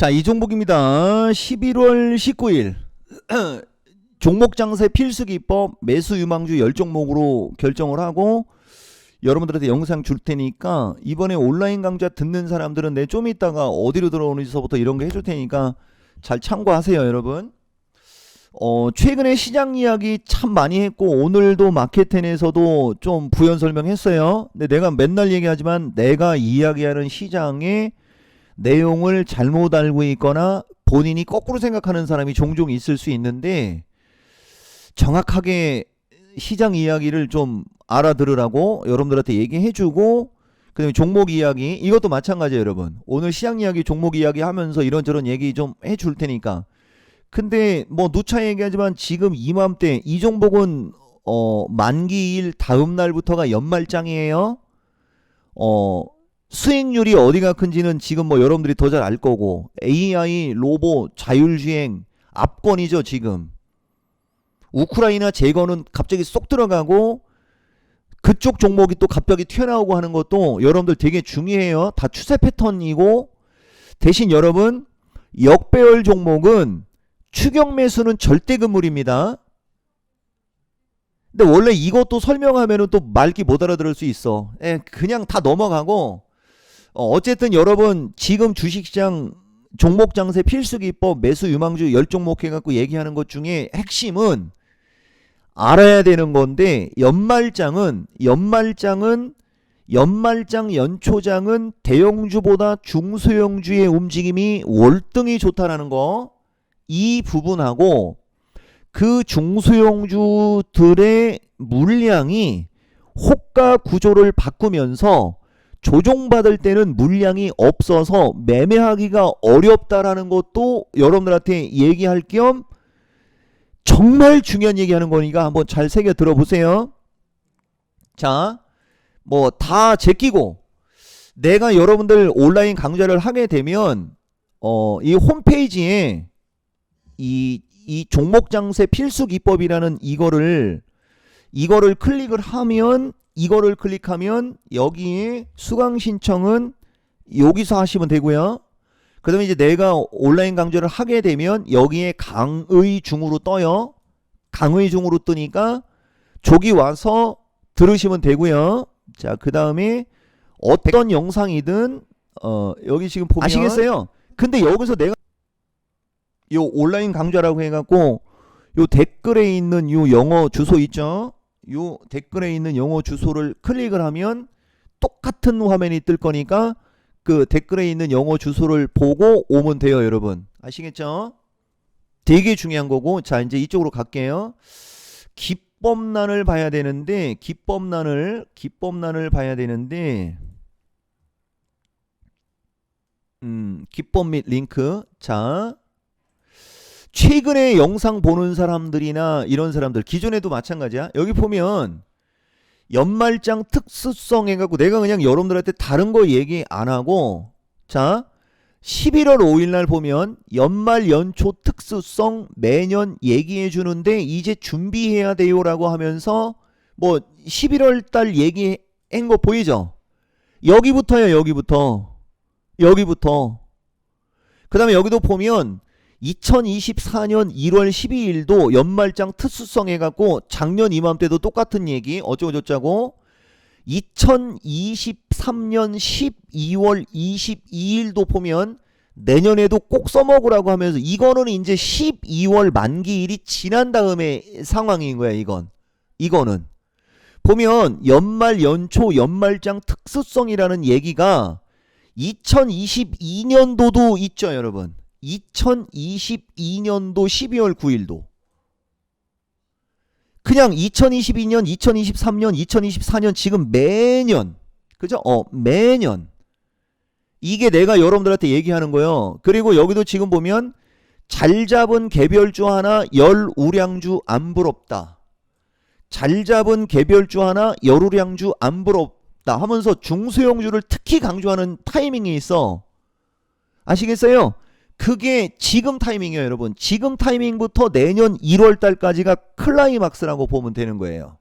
자, 이 종목입니다. 11월 19일 종목 장세 필수 기법 매수 유망주 10종목으로 결정을 하고 여러분들한테 영상 줄 테니까 이번에 온라인 강좌 듣는 사람들은 내좀 이따가 어디로 들어오는지서부터 이런 거 해줄 테니까 잘 참고하세요, 여러분. 어, 최근에 시장 이야기 참 많이 했고 오늘도 마켓텐에서도 좀 부연 설명했어요. 근데 내가 맨날 얘기하지만 내가 이야기하는 시장의 내용을 잘못 알고 있거나 본인이 거꾸로 생각하는 사람이 종종 있을 수 있는데 정확하게 시장 이야기를 좀 알아들으라고 여러분들한테 얘기해주고 그다음에 종목 이야기 이것도 마찬가지예요 여러분. 오늘 시장 이야기 종목 이야기 하면서 이런저런 얘기 좀 해줄 테니까. 근데 뭐 누차 얘기하지만 지금 이맘때 이 종목은 어 만기일 다음 날부터가 연말장이에요. 어 수익률이 어디가 큰지는 지금 뭐 여러분들이 더 잘 알 거고 AI 로봇 자율주행 압권이죠 지금 우크라이나 재건은 갑자기 쏙 들어가고 그쪽 종목이 또 갑자기 튀어나오고 하는 것도 여러분들 되게 중요해요. 다 추세 패턴이고 대신 여러분 역배열 종목은 추격 매수는 절대 금물입니다. 근데 원래 이것도 설명하면은 또 말기 못 알아들을 수 있어. 예, 그냥 다 넘어가고 어, 어쨌든 여러분 지금 주식시장 종목 장세 필수 기법 매수 유망주 10종목 해갖고 얘기하는 것 중에 핵심은 알아야 되는 건데 연말장은 연말장은 연말장 연초장은 대형주보다 중소형주의 움직임이 월등히 좋다라는 거 이 부분하고 그 중소형주들의 물량이 호가 구조를 바꾸면서 조종받을 때는 물량이 없어서 매매하기가 어렵다라는 것도 여러분들한테 얘기할 겸 정말 중요한 얘기하는 거니까 한번 잘 새겨 들어보세요. 자, 뭐 다 제끼고 내가 여러분들 온라인 강좌를 하게 되면 어, 이 홈페이지에 이, 이 종목 장세 필수 기법이라는 이거를 이거를 클릭을 하면 이거를 클릭하면 여기에 수강 신청은 여기서 하시면 되고요. 그 다음에 이제 내가 온라인 강좌를 하게 되면 여기에 강의 중으로 떠요. 강의 중으로 뜨니까 저기 와서 들으시면 되고요. 자, 그 다음에 어떤 영상이든 어 여기 지금 보면 아시겠어요? 근데 여기서 내가 요 온라인 강좌라고 해갖고 요 댓글에 있는 요 영어 주소 있죠? 요 댓글에 있는 영어 주소를 클릭을 하면 똑같은 화면이 뜰 거니까 그 댓글에 있는 영어 주소를 보고 오면 돼요, 여러분. 아시겠죠? 되게 중요한 거고. 자, 이제 이쪽으로 갈게요. 기법란을 봐야 되는데 기법란을 기법란을 봐야 되는데 음, 기법 및 링크. 자, 최근에 영상 보는 사람들이나 이런 사람들 기존에도 마찬가지야. 여기 보면 연말장 특수성 해갖고 내가 그냥 여러분들한테 다른 거 얘기 안 하고 자 11월 5일 날 보면 연말 연초 특수성 매년 얘기해 주는데 이제 준비해야 돼요라고 하면서 뭐 11월 달 얘기한 거 보이죠? 여기부터요 여기부터 여기부터 그 다음에 여기도 보면 2024년 1월 12일도 연말장 특수성 해갖고 작년 이맘때도 똑같은 얘기 어쩌고저쩌고 2023년 12월 22일도 보면 내년에도 꼭 써먹으라고 하면서 이거는 이제 12월 만기일이 지난 다음에 상황인 거야 이건. 이거는. 보면 연말 연초 연말장 특수성이라는 얘기가 2022년도도 있죠 여러분 2022년도 12월 9일도 그냥 2022년, 2023년, 2024년 지금 매년 그죠? 어, 매년 이게 내가 여러분들한테 얘기하는 거예요. 그리고 여기도 지금 보면 잘 잡은 개별주 하나 열 우량주 안 부럽다. 잘 잡은 개별주 하나 열 우량주 안 부럽다 하면서 중소형주를 특히 강조하는 타이밍이 있어. 아시겠어요? 그게 지금 타이밍이에요, 여러분. 지금 타이밍부터 내년 1월 달까지가 클라이막스라고 보면 되는 거예요.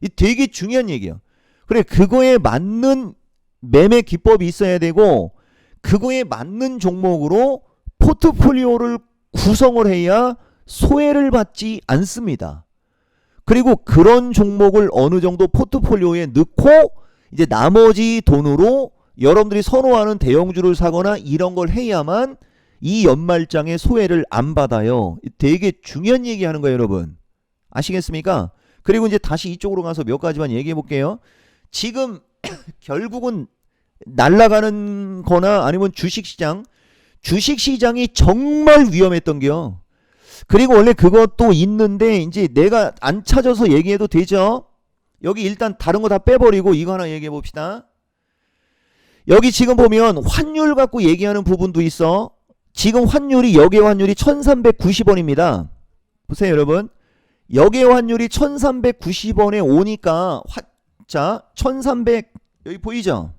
이 되게 중요한 얘기예요. 그래, 그거에 맞는 매매 기법이 있어야 되고, 그거에 맞는 종목으로 포트폴리오를 구성을 해야 소외를 받지 않습니다. 그리고 그런 종목을 어느 정도 포트폴리오에 넣고 이제 나머지 돈으로 여러분들이 선호하는 대형주를 사거나 이런 걸 해야만 이 연말장에 소외를 안 받아요. 되게 중요한 얘기 하는 거예요, 여러분. 아시겠습니까? 그리고 이제 다시 이쪽으로 가서 몇 가지만 얘기해 볼게요. 지금 결국은 날아가는 거나 아니면 주식시장, 주식시장이 정말 위험했던겨. 그리고 원래 그것도 있는데 이제 내가 안 찾아서 얘기해도 되죠? 여기 일단 다른 거 다 빼버리고 이거 하나 얘기해 봅시다. 여기 지금 보면 환율 갖고 얘기하는 부분도 있어. 지금 환율이 역외 환율이 1390원입니다. 보세요, 여러분. 역외 환율이 1390원에 오니까 화, 자, 1300 여기 보이죠?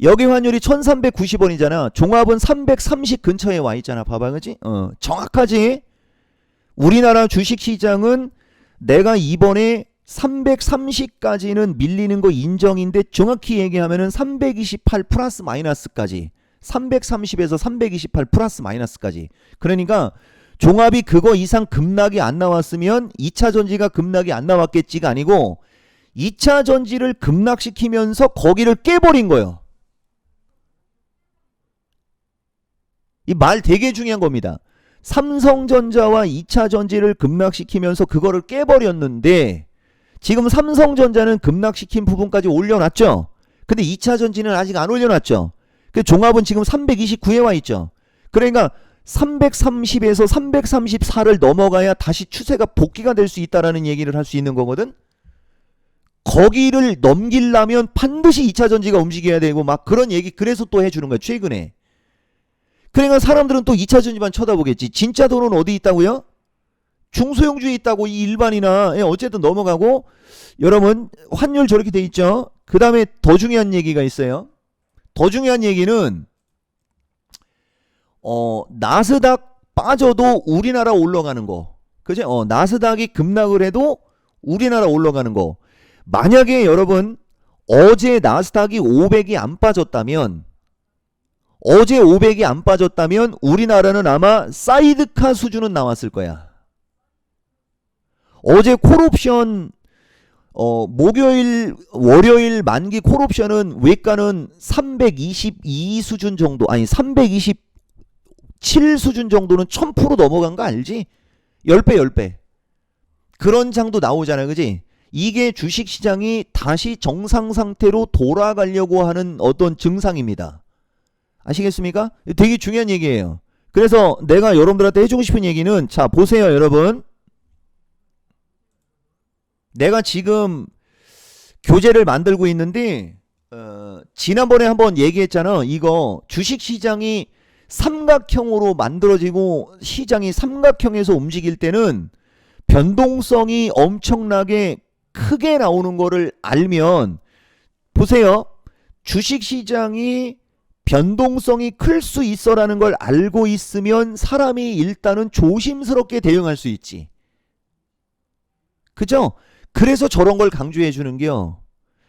역외 환율이 1390원이잖아. 종합은 330 근처에 와 있잖아. 봐봐. 그지? 어, 정확하지? 우리나라 주식 시장은 내가 이번에 330까지는 밀리는 거 인정인데 정확히 얘기하면은 328 플러스 마이너스까지 330에서 328 플러스 마이너스까지 그러니까 종합이 그거 이상 급락이 안 나왔으면 2차 전지가 급락이 안 나왔겠지가 아니고 2차 전지를 급락시키면서 거기를 깨버린 거예요. 이 말 되게 중요한 겁니다. 삼성전자와 2차 전지를 급락시키면서 그거를 깨버렸는데 지금 삼성전자는 급락시킨 부분까지 올려놨죠. 근데 2차 전지는 아직 안 올려놨죠. 그 종합은 지금 329에 와 있죠. 그러니까 330에서 334를 넘어가야 다시 추세가 복귀가 될 수 있다라는 얘기를 할 수 있는 거거든. 거기를 넘기려면 반드시 2차 전지가 움직여야 되고 막 그런 얘기 그래서 또 해주는 거야 최근에. 그러니까 사람들은 또 2차 전지만 쳐다보겠지. 진짜 돈은 어디 있다고요? 중소형주에 있다고 이 일반이나 예, 어쨌든 넘어가고 여러분 환율 저렇게 돼 있죠. 그 다음에 더 중요한 얘기가 있어요. 더 중요한 얘기는 어 나스닥 빠져도 우리나라 올라가는 거. 그죠? 어 나스닥이 급락을 해도 우리나라 올라가는 거. 만약에 여러분 어제 나스닥이 500이 안 빠졌다면 어제 500이 안 빠졌다면 우리나라는 아마 사이드카 수준은 나왔을 거야. 어제 콜옵션 어 목요일 월요일 만기 콜옵션은 외가는 322 수준 정도 아니 327 수준 정도는 1000% 넘어간 거 알지? 10배 10배. 그런 장도 나오잖아요. 그지? 이게 주식 시장이 다시 정상 상태로 돌아가려고 하는 어떤 증상입니다. 아시겠습니까? 되게 중요한 얘기예요. 그래서 내가 여러분들한테 해주고 싶은 얘기는 자 보세요 여러분 내가 지금 교재를 만들고 있는데 어, 지난번에 한번 얘기했잖아 이거 주식 시장이 삼각형으로 만들어지고 시장이 삼각형에서 움직일 때는 변동성이 엄청나게 크게 나오는 거를 알면 보세요 주식 시장이 변동성이 클 수 있어라는 걸 알고 있으면 사람이 일단은 조심스럽게 대응할 수 있지. 그죠? 그래서 저런 걸 강조해 주는겨.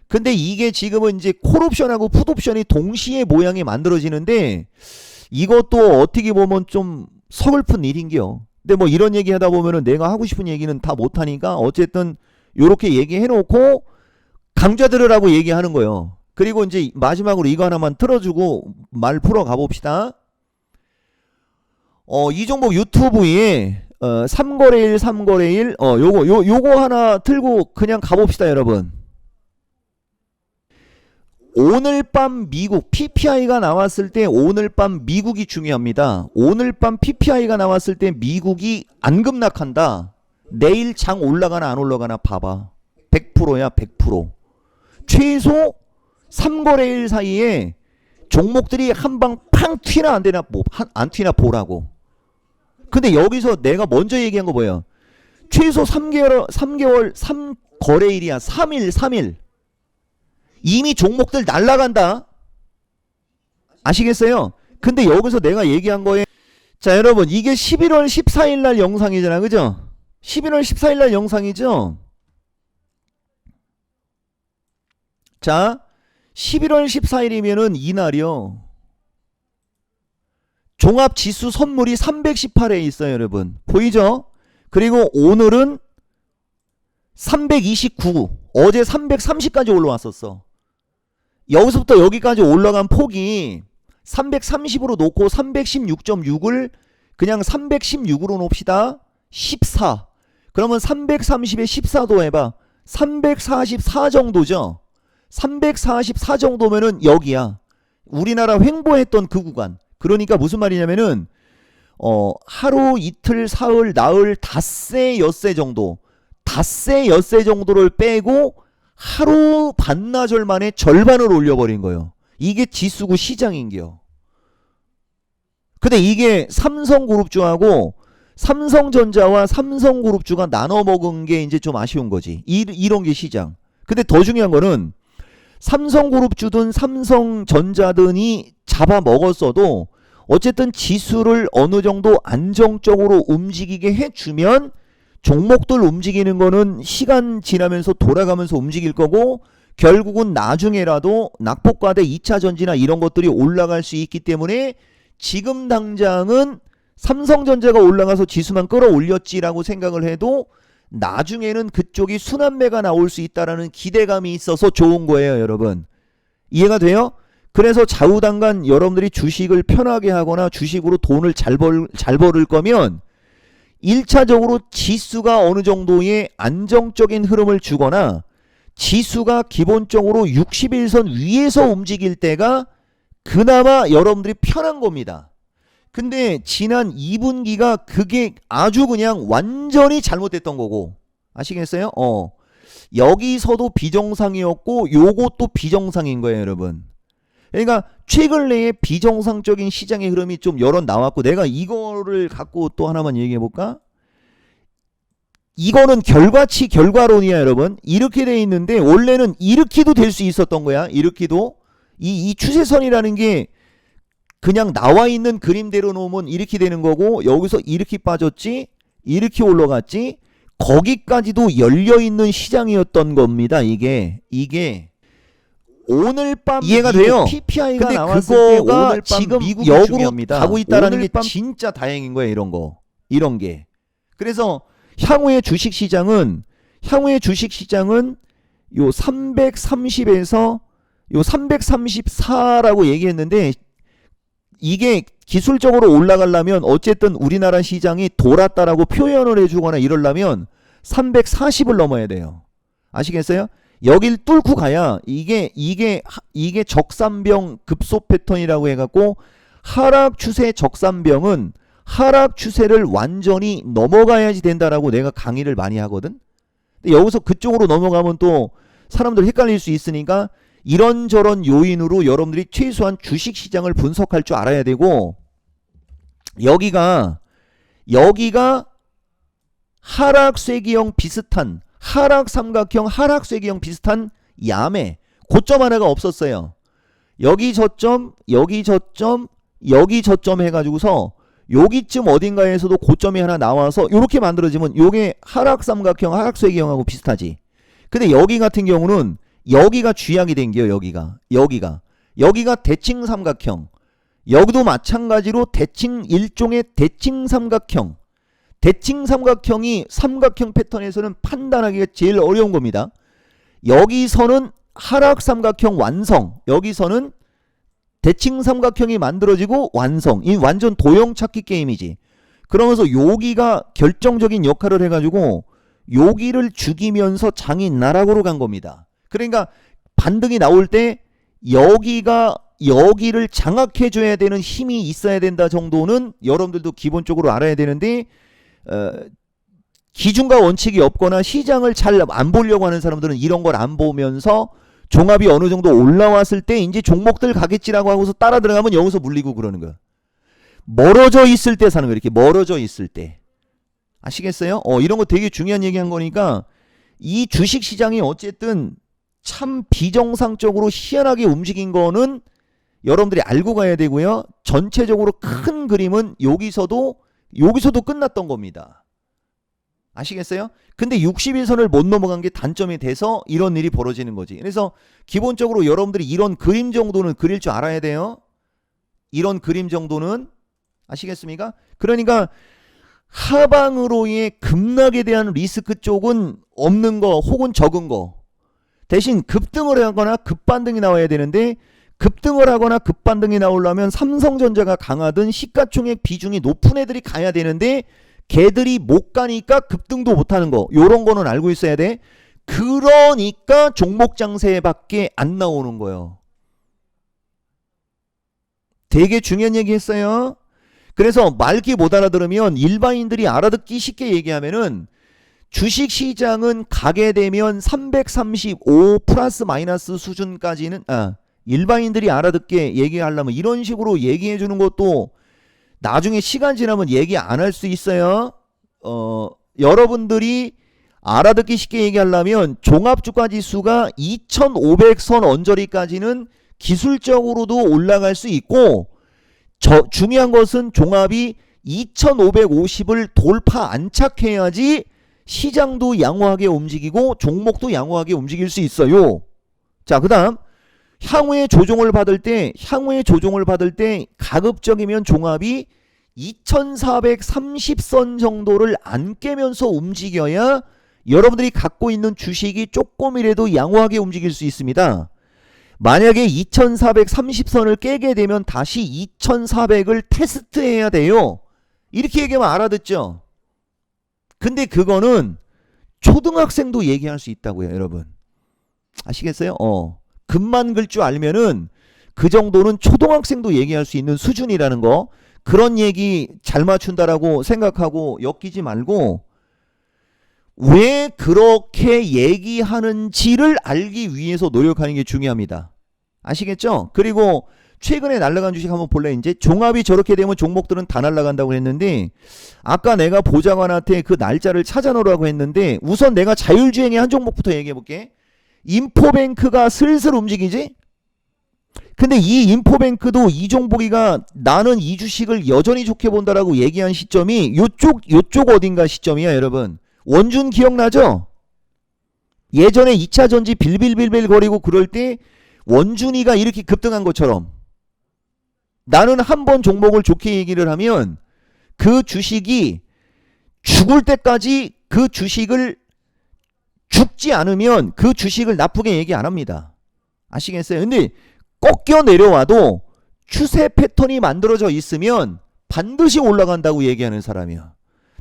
근데 이게 지금은 이제 콜옵션하고 풋옵션이 동시에 모양이 만들어지는데 이것도 어떻게 보면 좀 서글픈 일인겨. 근데 뭐 이런 얘기 하다 보면은 내가 하고 싶은 얘기는 다 못하니까 어쨌든 요렇게 얘기해 놓고 강좌 들으라고 얘기하는 거예요. 그리고 이제 마지막으로 이거 하나만 틀어주고 말 풀어 가봅시다. 어, 이 종목 유튜브에 어, 3거래 일 3거래 일 어, 요거 요 요거 하나 틀고 그냥 가봅시다, 여러분. 오늘 밤 미국 PPI가 나왔을 때 오늘 밤 미국이 중요합니다. 오늘 밤 PPI가 나왔을 때 미국이 안 급락한다. 내일 장 올라가나 안 올라가나 봐봐. 100%야, 100%. 최소 3거래일 사이에 종목들이 한 방 팡 튀나 안 되나 뭐 안 튀나 보라고. 근데 여기서 내가 먼저 얘기한 거 뭐예요? 최소 3개월 3개월 3 거래일이야. 3일 3일. 이미 종목들 날라간다. 아시겠어요? 근데 여기서 내가 얘기한 거에 자, 여러분, 이게 11월 14일 날 영상이잖아. 그죠? 11월 14일 날 영상이죠? 자, 11월 14일이면은 이날이요. 종합 지수 선물이 318에 있어요, 여러분. 보이죠? 그리고 오늘은 329. 어제 330까지 올라왔었어. 여기서부터 여기까지 올라간 폭이 330으로 놓고 316.6을 그냥 316으로 놓읍시다. 14. 그러면 330에 14도 해봐. 344 정도죠. 344 정도면은 여기야. 우리나라 횡보했던 그 구간. 그러니까 무슨 말이냐면은 어 하루 이틀 사흘 나흘 닷새 엿새 정도 닷새 엿새 정도를 빼고 하루 반나절 만에 절반을 올려버린 거예요. 이게 지수구 시장인게요. 근데 이게 삼성그룹주하고 삼성전자와 삼성그룹주가 나눠 먹은 게 이제 좀 아쉬운 거지. 이, 이런 게 시장. 근데 더 중요한 거는 삼성그룹주든 삼성전자든이 잡아 먹었어도 어쨌든 지수를 어느 정도 안정적으로 움직이게 해주면 종목들 움직이는 거는 시간 지나면서 돌아가면서 움직일 거고 결국은 나중에라도 낙폭과대 2차 전지나 이런 것들이 올라갈 수 있기 때문에 지금 당장은 삼성전자가 올라가서 지수만 끌어올렸지라고 생각을 해도 나중에는 그쪽이 순환매가 나올 수 있다라는 기대감이 있어서 좋은 거예요, 여러분. 이해가 돼요? 그래서 좌우당간 여러분들이 주식을 편하게 하거나 주식으로 돈을 잘, 벌, 잘 벌을 거면 1차적으로 지수가 어느 정도의 안정적인 흐름을 주거나 지수가 기본적으로 61선 위에서 움직일 때가 그나마 여러분들이 편한 겁니다. 근데 지난 2분기가 그게 아주 그냥 완전히 잘못됐던 거고 아시겠어요? 어. 여기서도 비정상이었고 요것도 비정상인 거예요, 여러분. 그러니까 최근 내에 비정상적인 시장의 흐름이 좀 여러 나왔고 내가 이거를 갖고 또 하나만 얘기해 볼까? 이거는 결과치 결과론이야, 여러분. 이렇게 돼 있는데 원래는 이렇게도 될 수 있었던 거야. 이렇게도 이, 이 추세선이라는 게 그냥 나와 있는 그림대로 놓으면 이렇게 되는 거고 여기서 이렇게 빠졌지 이렇게 올라갔지 거기까지도 열려 있는 시장이었던 겁니다. 이게 이게 오늘 밤 이해가 돼요. PPI가 근데 나왔을 때 오늘 밤 지금 미국 역으로 중요합니다. 가고 있다라는 게밤 진짜 다행인 거예요. 이런 거 이런 게 그래서 향후의 주식 시장은 향후의 주식 시장은 요 330에서 요 334라고 얘기했는데 이게 기술적으로 올라가려면 어쨌든 우리나라 시장이 돌았다라고 표현을 해주거나 이러려면 340을 넘어야 돼요. 아시겠어요? 여길 뚫고 가야 이게 이게 하- 이게 적산병 급소 패턴이라고 해갖고 하락 추세 적산병은 하락 추세를 완전히 넘어가야지 된다라고 내가 강의를 많이 하거든. 근데 여기서 그쪽으로 넘어가면 또 사람들 헷갈릴 수 있으니까 이런저런 요인으로 여러분들이 최소한 주식 시장을 분석할 줄 알아야 되고 여기가 여기가 하락 쇠기형 비슷한 하락 삼각형 하락 쇠기형 비슷한 야매 고점 하나가 없었어요. 여기 저점 여기 저점 여기 저점 해가지고서 여기쯤 어딘가에서도 고점이 하나 나와서 이렇게 만들어지면 요게 하락 삼각형 하락 쇠기형하고 비슷하지. 근데 여기 같은 경우는 여기가 쥐약이 된 게요 여기가 여기가 여기가 대칭 삼각형 여기도 마찬가지로 대칭 일종의 대칭 삼각형 대칭 삼각형이 삼각형 패턴에서는 판단하기가 제일 어려운 겁니다. 여기서는 하락 삼각형 완성 여기서는 대칭 삼각형이 만들어지고 완성. 이 완전 도형 찾기 게임이지. 그러면서 여기가 결정적인 역할을 해가지고 여기를 죽이면서 장이 나락으로 간 겁니다. 그러니까 반등이 나올 때 여기가 여기를 장악해 줘야 되는 힘이 있어야 된다 정도는 여러분들도 기본적으로 알아야 되는데 어, 기준과 원칙이 없거나 시장을 잘 안 보려고 하는 사람들은 이런 걸 안 보면서 종합이 어느 정도 올라왔을 때 이제 종목들 가겠지라고 하고서 따라 들어가면 여기서 물리고 그러는 거야. 멀어져 있을 때 사는 거야. 이렇게 멀어져 있을 때. 아시겠어요? 어, 이런 거 되게 중요한 얘기 한 거니까 이 주식 시장이 어쨌든 참 비정상적으로 희한하게 움직인 거는 여러분들이 알고 가야 되고요. 전체적으로 큰 그림은 여기서도 여기서도 끝났던 겁니다. 아시겠어요? 근데 60일선을 못 넘어간 게 단점이 돼서 이런 일이 벌어지는 거지. 그래서 기본적으로 여러분들이 이런 그림 정도는 그릴 줄 알아야 돼요. 이런 그림 정도는 아시겠습니까? 그러니까 하방으로의 급락에 대한 리스크 쪽은 없는 거 혹은 적은 거. 대신 급등을 하거나 급반등이 나와야 되는데 급등을 하거나 급반등이 나오려면 삼성전자가 강하든 시가총액 비중이 높은 애들이 가야 되는데 걔들이 못 가니까 급등도 못 하는 거. 요런 거는 알고 있어야 돼. 그러니까 종목 장세밖에 안 나오는 거예요. 되게 중요한 얘기 했어요. 그래서 말기 못 알아들으면 일반인들이 알아듣기 쉽게 얘기하면은 주식 시장은 가게 되면 335 플러스 마이너스 수준까지는 아 일반인들이 알아듣게 얘기하려면 이런 식으로 얘기해 주는 것도 나중에 시간 지나면 얘기 안 할 수 있어요. 어 여러분들이 알아듣기 쉽게 얘기하려면 종합주가 지수가 2500선 언저리까지는 기술적으로도 올라갈 수 있고 저 중요한 것은 종합이 2550을 돌파 안착해야지 시장도 양호하게 움직이고 종목도 양호하게 움직일 수 있어요. 자, 그 다음 향후에 조정을 받을 때 향후에 조정을 받을 때 가급적이면 종합이 2430선 정도를 안 깨면서 움직여야 여러분들이 갖고 있는 주식이 조금이라도 양호하게 움직일 수 있습니다. 만약에 2430선을 깨게 되면 다시 2400을 테스트해야 돼요. 이렇게 얘기하면 알아듣죠? 근데 그거는 초등학생도 얘기할 수 있다고요, 여러분. 아시겠어요? 어. 금만 글줄 알면은 그 정도는 초등학생도 얘기할 수 있는 수준이라는 거. 그런 얘기 잘 맞춘다라고 생각하고 엮이지 말고 왜 그렇게 얘기하는지를 알기 위해서 노력하는 게 중요합니다. 아시겠죠? 그리고 최근에 날라간 주식 한번 볼래 이제 종합이 저렇게 되면 종목들은 다 날라간다고 했는데 아까 내가 보좌관한테 그 날짜를 찾아놓으라고 했는데 우선 내가 자율주행의 한 종목부터 얘기해 볼게. 인포뱅크가 슬슬 움직이지? 근데 이 인포뱅크도 이종복이가 나는 이 주식을 여전히 좋게 본다라고 얘기한 시점이 요쪽 요쪽 어딘가 시점이야, 여러분. 원준 기억나죠? 예전에 2차 전지 빌빌빌빌 거리고 그럴 때 원준이가 이렇게 급등한 것처럼 나는 한 번 종목을 좋게 얘기를 하면 그 주식이 죽을 때까지 그 주식을 죽지 않으면 그 주식을 나쁘게 얘기 안 합니다. 아시겠어요? 근데 꺾여 내려와도 추세 패턴이 만들어져 있으면 반드시 올라간다고 얘기하는 사람이야.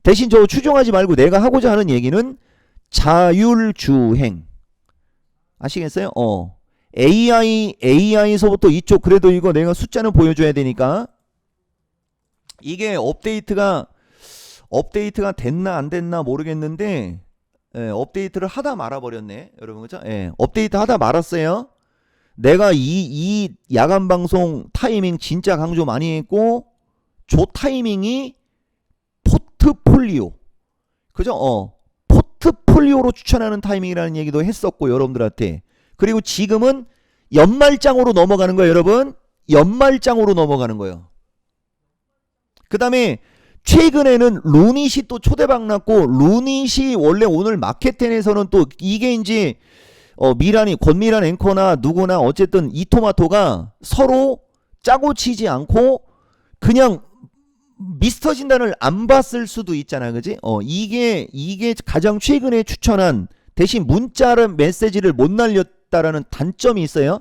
대신 저 추종하지 말고 내가 하고자 하는 얘기는 자율주행. 아시겠어요? 어. AI, AI서부터 이쪽, 그래도 이거 내가 숫자는 보여줘야 되니까. 이게 업데이트가, 업데이트가 됐나 안 됐나 모르겠는데, 예, 업데이트를 하다 말아버렸네. 여러분, 그죠? 예, 업데이트 하다 말았어요. 내가 이, 이 야간 방송 타이밍 진짜 강조 많이 했고, 조 타이밍이 포트폴리오. 그죠? 어. 포트폴리오로 추천하는 타이밍이라는 얘기도 했었고, 여러분들한테. 그리고 지금은 연말장으로 넘어가는 거예요, 여러분. 연말장으로 넘어가는 거예요. 그 다음에 최근에는 루닛이 또 초대박 났고 루닛이 원래 오늘 마켓텐에서는 또 이게 이제 어 미란이 권미란 앵커나 누구나 어쨌든 이 토마토가 서로 짜고 치지 않고 그냥 미스터 진단을 안 봤을 수도 있잖아, 그지? 어 이게 이게 가장 최근에 추천한 대신 문자를 메시지를 못 날렸다라는 단점이 있어요.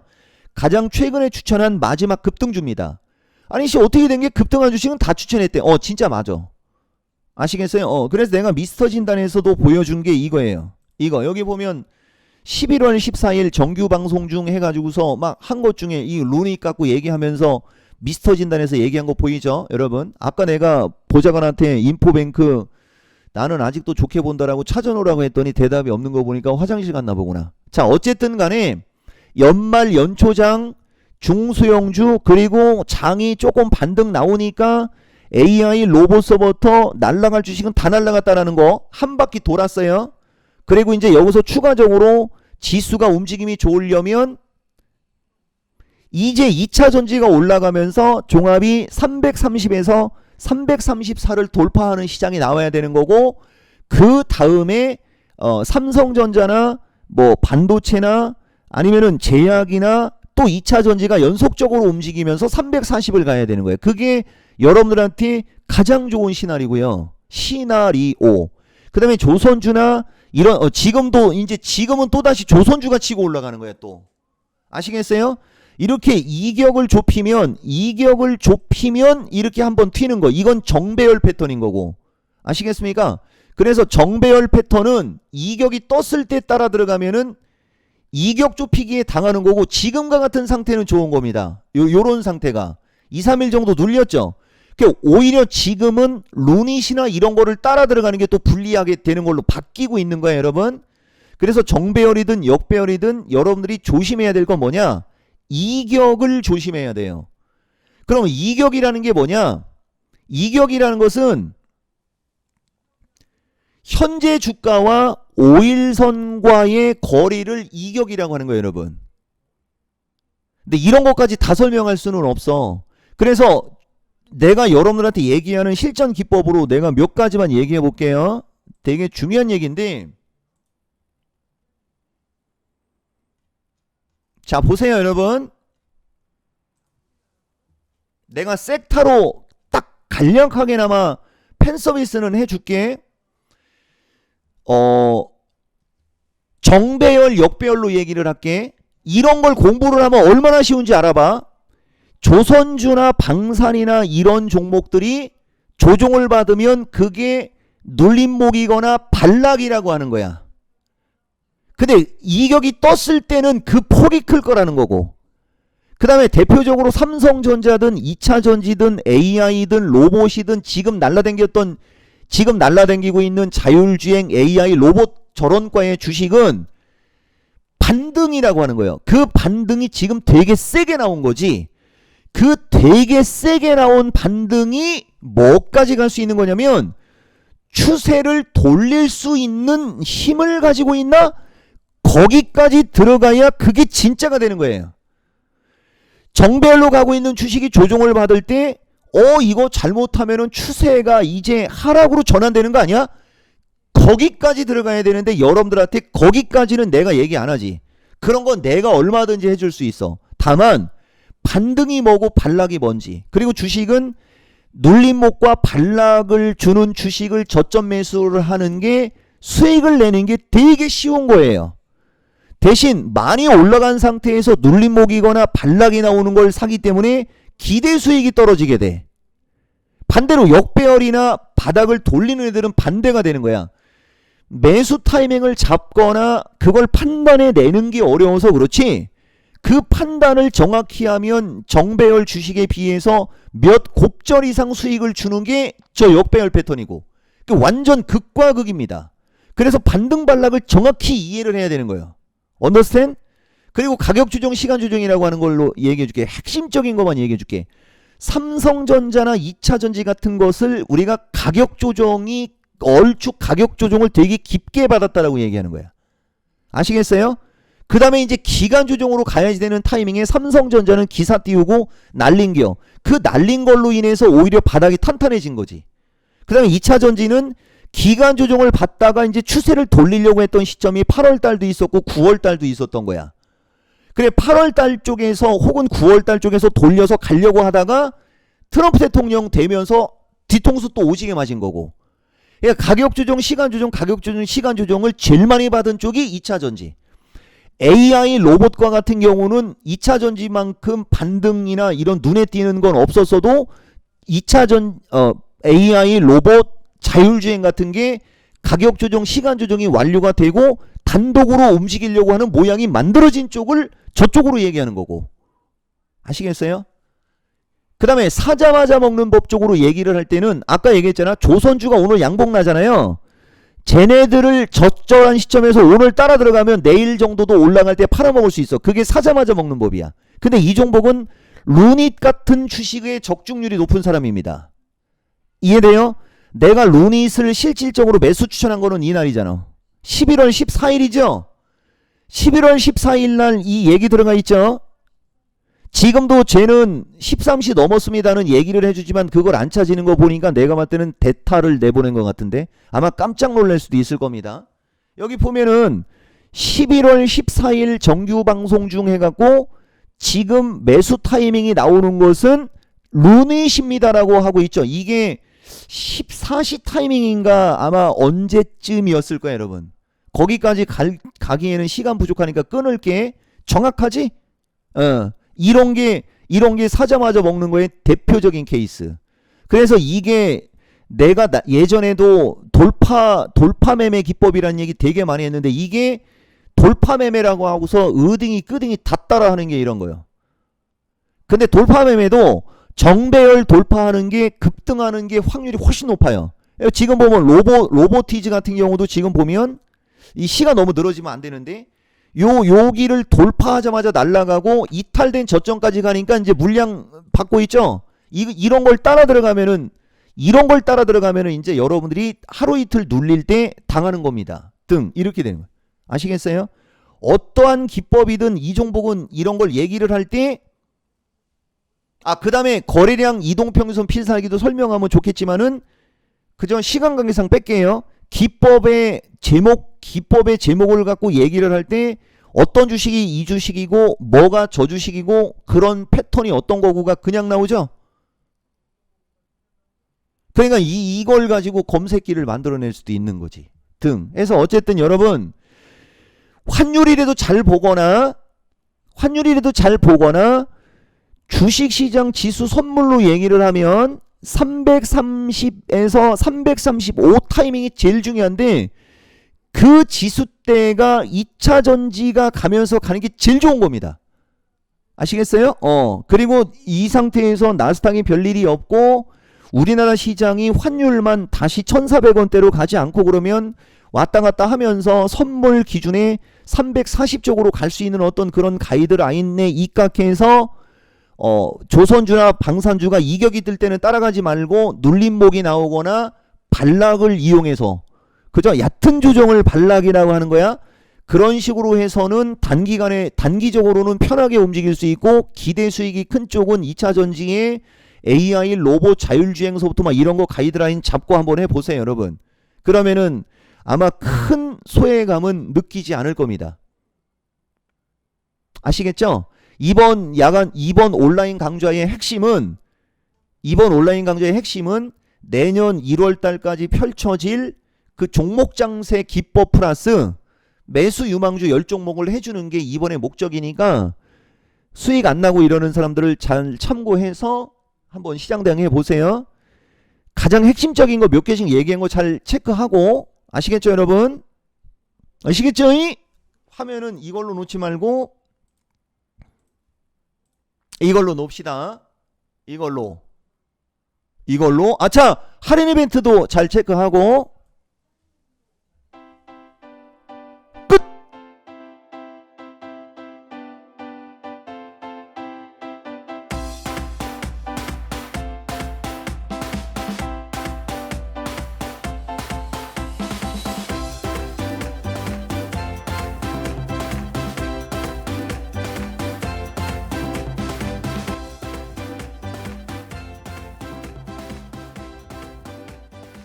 가장 최근에 추천한 마지막 급등주입니다. 아니 씨 어떻게 된 게 급등한 주식은 다 추천했대. 어 진짜 맞아. 아시겠어요? 어 그래서 내가 미스터 진단에서도 보여준 게 이거예요. 이거 여기 보면 11월 14일 정규 방송 중 해가지고서 막 한 것 중에 이 루니 갖고 얘기하면서 미스터 진단에서 얘기한 거 보이죠, 여러분? 아까 내가 보좌관한테 인포뱅크 나는 아직도 좋게 본다라고 찾아놓으라고 했더니 대답이 없는 거 보니까 화장실 갔나 보구나. 자, 어쨌든 간에 연말 연초장 중수용주 그리고 장이 조금 반등 나오니까 AI 로봇서부터 날라갈 주식은 다 날라갔다라는 거 한 바퀴 돌았어요. 그리고 이제 여기서 추가적으로 지수가 움직임이 좋으려면 이제 2차 전지가 올라가면서 종합이 330에서 334를 돌파하는 시장이 나와야 되는 거고 그 다음에 어, 삼성전자나 뭐 반도체나 아니면은 제약이나 또 2차 전지가 연속적으로 움직이면서 340을 가야 되는 거예요. 그게 여러분들한테 가장 좋은 시나리고요. 시나리오. 그 다음에 조선주나 이런 어, 지금도 이제 지금은 또 다시 조선주가 치고 올라가는 거예요. 또 아시겠어요? 이렇게 이격을 좁히면 이격을 좁히면 이렇게 한번 튀는 거. 이건 정배열 패턴인 거고. 아시겠습니까? 그래서 정배열 패턴은 이격이 떴을 때 따라 들어가면은 이격 좁히기에 당하는 거고 지금과 같은 상태는 좋은 겁니다. 요 요런 상태가 2, 3일 정도 눌렸죠. 그 오히려 지금은 루닛이나 이런 거를 따라 들어가는 게 또 불리하게 되는 걸로 바뀌고 있는 거예요, 여러분. 그래서 정배열이든 역배열이든 여러분들이 조심해야 될 건 뭐냐? 이격을 조심해야 돼요. 그럼 이격이라는 게 뭐냐? 이격이라는 것은 현재 주가와 5일선과의 거리를 이격이라고 하는 거예요, 여러분. 근데 이런 것까지 다 설명할 수는 없어. 그래서 내가 여러분들한테 얘기하는 실전 기법으로 내가 몇 가지만 얘기해 볼게요. 되게 중요한 얘기인데. 자, 보세요, 여러분. 내가 섹타로 딱 간략하게나마 팬 서비스는 해줄게. 어, 정배열, 역배열로 얘기를 할게. 이런 걸 공부를 하면 얼마나 쉬운지 알아봐. 조선주나 방산이나 이런 종목들이 조종을 받으면 그게 눌림목이거나 반락이라고 하는 거야. 근데 이격이 떴을 때는 그 폭이 클 거라는 거고. 그 다음에 대표적으로 삼성전자든 2차전지든 AI든 로봇이든 지금 날라댕겼던 지금 날라댕기고 있는 자율주행 AI 로봇 저런과의 주식은 반등이라고 하는 거예요. 그 반등이 지금 되게 세게 나온 거지. 그 되게 세게 나온 반등이 뭐까지 갈 수 있는 거냐면 추세를 돌릴 수 있는 힘을 가지고 있나? 거기까지 들어가야 그게 진짜가 되는 거예요. 정배열로 가고 있는 주식이 조종을 받을 때, 어, 이거 잘못하면은 추세가 이제 하락으로 전환되는 거 아니야? 거기까지 들어가야 되는데 여러분들한테 거기까지는 내가 얘기 안 하지. 그런 건 내가 얼마든지 해줄 수 있어. 다만, 반등이 뭐고 반락이 뭔지. 그리고 주식은 눌림목과 반락을 주는 주식을 저점 매수를 하는 게 수익을 내는 게 되게 쉬운 거예요. 대신 많이 올라간 상태에서 눌림목이거나 반락이 나오는 걸 사기 때문에 기대 수익이 떨어지게 돼. 반대로 역배열이나 바닥을 돌리는 애들은 반대가 되는 거야. 매수 타이밍을 잡거나 그걸 판단해 내는 게 어려워서 그렇지. 그 판단을 정확히 하면 정배열 주식에 비해서 몇 곱절 이상 수익을 주는 게 저 역배열 패턴이고 그 완전 극과 극입니다. 그래서 반등 반락을 정확히 이해를 해야 되는 거예요. 언더스탠? 그리고 가격 조정, 시간 조정이라고 하는 걸로 얘기해 줄게. 핵심적인 것만 얘기해 줄게. 삼성전자나 2차 전지 같은 것을 우리가 가격 조정이 얼추 가격 조정을 되게 깊게 받았다라고 얘기하는 거야. 아시겠어요? 그 다음에 이제 기간 조정으로 가야지 되는 타이밍에 삼성전자는 기사 띄우고 날린 겨. 그 날린 걸로 인해서 오히려 바닥이 탄탄해진 거지. 그 다음에 2차 전지는 기간 조정을 받다가 이제 추세를 돌리려고 했던 시점이 8월 달도 있었고 9월 달도 있었던 거야. 그래 8월 달 쪽에서 혹은 9월 달 쪽에서 돌려서 가려고 하다가 트럼프 대통령 되면서 뒤통수 또 오지게 맞은 거고. 그러니까 가격 조정, 시간 조정, 가격 조정, 시간 조정을 제일 많이 받은 쪽이 2차 전지. AI 로봇과 같은 경우는 2차 전지만큼 반등이나 이런 눈에 띄는 건 없었어도 2차 전 어, AI 로봇 자율주행 같은 게 가격 조정, 시간 조정이 완료가 되고 단독으로 움직이려고 하는 모양이 만들어진 쪽을 저쪽으로 얘기하는 거고. 아시겠어요? 그 다음에 사자마자 먹는 법 쪽으로 얘기를 할 때는 아까 얘기했잖아. 조선주가 오늘 양봉 나잖아요. 쟤네들을 적절한 시점에서 오늘 따라 들어가면 내일 정도도 올라갈 때 팔아먹을 수 있어. 그게 사자마자 먹는 법이야. 근데 이 종목은 루닛 같은 주식의 적중률이 높은 사람입니다. 이해돼요? 내가 루닛을 실질적으로 매수 추천한 거는 이날이잖아. 11월 14일이죠? 11월 14일 날 이 얘기 들어가 있죠? 지금도 쟤는 13시 넘었습니다는 얘기를 해주지만 그걸 안 찾지는 거 보니까 내가 봤을 때는 대타를 내보낸 것 같은데 아마 깜짝 놀랄 수도 있을 겁니다. 여기 보면은 11월 14일 정규 방송 중 해갖고 지금 매수 타이밍이 나오는 것은 루닛입니다라고 하고 있죠. 이게 14시 타이밍인가 아마 언제쯤이었을 거예요, 여러분. 거기까지 갈, 가기에는 시간 부족하니까 끊을게. 정확하지? 어. 이런 게 이런 게 사자마자 먹는 거의 대표적인 케이스. 그래서 이게 내가 나- 예전에도 돌파 돌파 매매 기법이라는 얘기 되게 많이 했는데 이게 돌파 매매라고 하고서 의등이 끄등이 다 따라하는 게 이런 거예요. 근데 돌파 매매도 정배열 돌파하는 게 급등하는 게 확률이 훨씬 높아요. 지금 보면 로보 로보티즈 같은 경우도 지금 보면 이 시가 너무 늘어지면 안 되는데 요 여기를 돌파하자마자 날아가고 이탈된 저점까지 가니까 이제 물량 받고 있죠. 이 이런 걸 따라 들어가면은 이런 걸 따라 들어가면은 이제 여러분들이 하루 이틀 눌릴 때 당하는 겁니다. 등 이렇게 되는 거예요. 아시겠어요? 어떠한 기법이든 이 종목은 이런 걸 얘기를 할 때 아, 그다음에 거래량 이동평선 필살기도 설명하면 좋겠지만은 그저 시간 관계상 뺄게요. 기법의 제목, 기법의 제목을 갖고 얘기를 할 때 어떤 주식이 이 주식이고 뭐가 저 주식이고 그런 패턴이 어떤 거고가 그냥 나오죠. 그러니까 이, 이걸 가지고 검색기를 만들어낼 수도 있는 거지. 등. 해서 어쨌든 여러분 환율이라도 잘 보거나 환율이라도 잘 보거나 주식시장 지수 선물로 얘기를 하면 330에서 335 타이밍이 제일 중요한데 그 지수대가 2차 전지가 가면서 가는 게 제일 좋은 겁니다. 아시겠어요? 어. 그리고 이 상태에서 나스닥이 별일이 없고 우리나라 시장이 환율만 다시 1,400원대로 가지 않고 그러면 왔다 갔다 하면서 선물 기준에 340쪽으로 갈 수 있는 어떤 그런 가이드라인에 입각해서 어, 조선주나 방산주가 이격이 들 때는 따라가지 말고 눌림목이 나오거나 반락을 이용해서 그죠? 얕은 조정을 반락이라고 하는 거야. 그런 식으로 해서는 단기간에 단기적으로는 편하게 움직일 수 있고 기대 수익이 큰 쪽은 2차 전지에 AI 로봇 자율주행서부터 막 이런 거 가이드라인 잡고 한번 해 보세요, 여러분. 그러면은 아마 큰 소외감은 느끼지 않을 겁니다. 아시겠죠? 이번 야간 이번 온라인 강좌의 핵심은 이번 온라인 강좌의 핵심은 내년 1월 달까지 펼쳐질 그 종목 장세 기법 플러스 매수 유망주 10종목을 해주는 게 이번의 목적이니까 수익 안 나고 이러는 사람들을 잘 참고해서 한번 시장 대응해 보세요. 가장 핵심적인 거 몇 개씩 얘기한 거 잘 체크하고 아시겠죠 여러분? 아시겠죠? 이? 화면은 이걸로 놓지 말고 이걸로 놓읍시다. 이걸로. 이걸로. 아차! 할인 이벤트도 잘 체크하고